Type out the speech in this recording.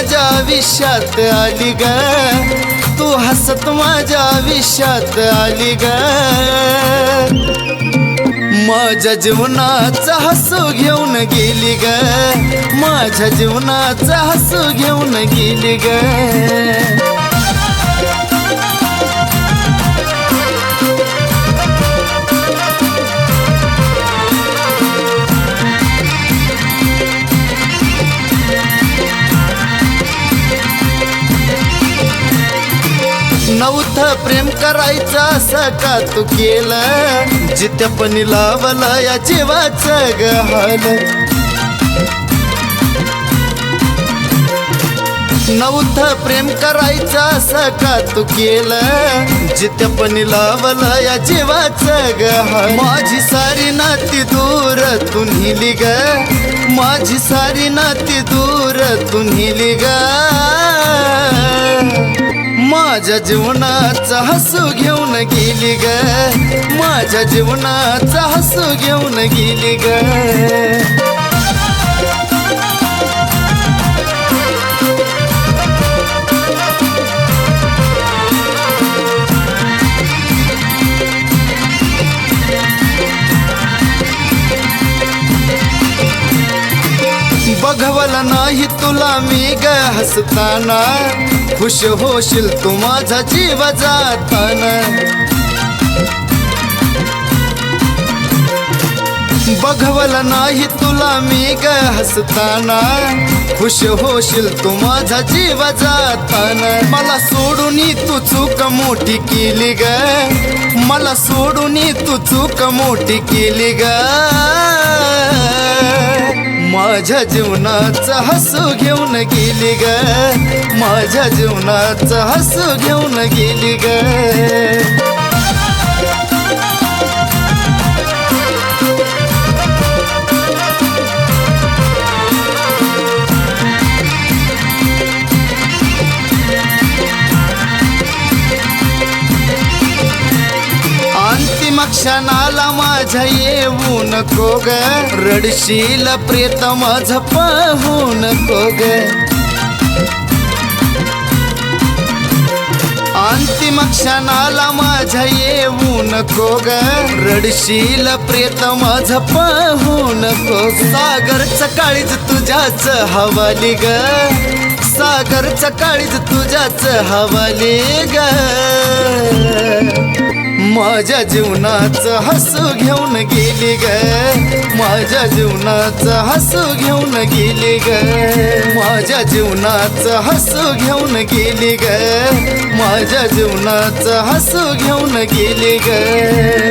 माझ्या आयुष्यात आली ग. तू हसत माझ्या आयुष्यात आली ग. माझ्या जीवनाचा हसू घेऊन गेली ग. माझ्या जीवनाचा हसू घेऊन गेली ग. नवथ प्रेम करायचं असं का तू केलं? जित्यापणी लावला या जीवाच गहाल नवथ प्रेम करायचं असं का तू केलं? जित्यापणी लावला या जीवाच गहाल माझी सारी नाती दूर तू नेली ग. माझी सारी नाती दूर तू नेली ग. माझ्या जीवनाचा हसू घेऊन गेली ग. माझ्या जीवनाचा हसू घेऊन गेली ग. बघवल नाही तुला मी ग हसताना. खुश होशील तू माझा जीव जाताना. बघवल नाही तुला मी ग हसताना. खुश होशील तू माझा जीव जाताना. मला सोडून तू चूक मोठी केली ग. मला सोडून तू चूक मोठी केली ग. माझ्या जीवनाचा हसू घेऊन गेली ग. माझ्या जीवनाचा हसू घेऊन गेली ग. क्षणाला माझ्या येऊ नको ग? रडशील प्रेत माझ पाहू नको ग? अंतिम क्षणाला माझ्या येऊ नको ग? रडशील प्रेत माझ पाहू नको सागरच काळीज तुझ्याच हवाली ग? सागरच काळीज तुझ्याच हवाली ग? माझ्या जीवनाचं हसू घेऊन गेली ग. माझ्या जीवनाचं हसू घेऊन गेली ग. माझ्या जीवनाचं हसू घेऊन गेली ग. माझ्या जीवनाचं हसू घेऊन गेली ग.